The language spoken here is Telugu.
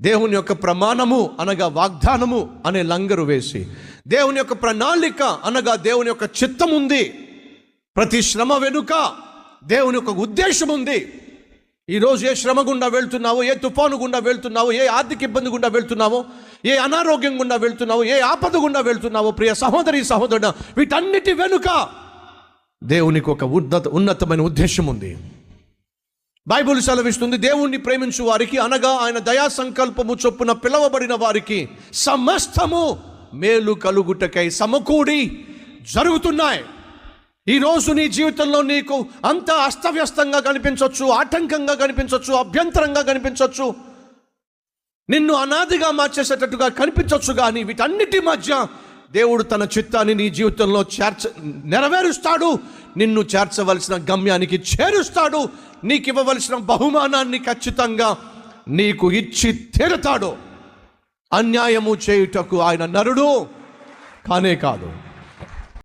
దేవుని యొక్క ప్రమాణము అనగా వాగ్దానము అనే లంగరు వేసి దేవుని యొక్క ప్రణాళిక అనగా దేవుని యొక్క చిత్తం ఉంది ప్రతి శ్రమ వెనుక దేవుని యొక్క ఉద్దేశం ఉంది ఈరోజు ఏ శ్రమ గుండా వెళ్తున్నావో ఏ తుఫాను గుండా వెళ్తున్నావో ఏ ఆర్థిక ఇబ్బంది గుండా వెళ్తున్నావో ఏ అనారోగ్యం గుండా వెళ్తున్నావో ఏ ఆపద గుండా వెళ్తున్నావో ప్రియ సహోదరి సహోదరుడు వీటన్నిటి వెనుక దేవునికి ఒక ఉన్నత ఉన్నతమైన ఉద్దేశం ఉంది బైబుల్ సెలవిస్తుంది దేవుణ్ణి ప్రేమించు వారికి అనగా ఆయన దయా సంకల్పము చొప్పున పిలవబడిన వారికి సమస్తము మేలు కలుగుటకై సమకూడి జరుగుతున్నాయి. ఈరోజు నీ జీవితంలో నీకు అంత అస్తవ్యస్తంగా కనిపించవచ్చు ఆటంకంగా కనిపించవచ్చు అభ్యంతరంగా కనిపించవచ్చు నిన్ను అనాదిగా మార్చేసేటట్టుగా కనిపించవచ్చు కానీ వీటన్నిటి మధ్య దేవుడు తన చిత్తాన్ని నీ జీవితంలో చేర్చ నెరవేరుస్తాడు. నిన్ను చేర్చవలసిన గమ్యానికి చేరుస్తాడు. నీకు ఇవ్వవలసిన బహుమానాన్ని ఖచ్చితంగా నీకు ఇచ్చి తీరుతాడు. అన్యాయము చేయుటకు ఆయన నరుడు. కానే కాదు.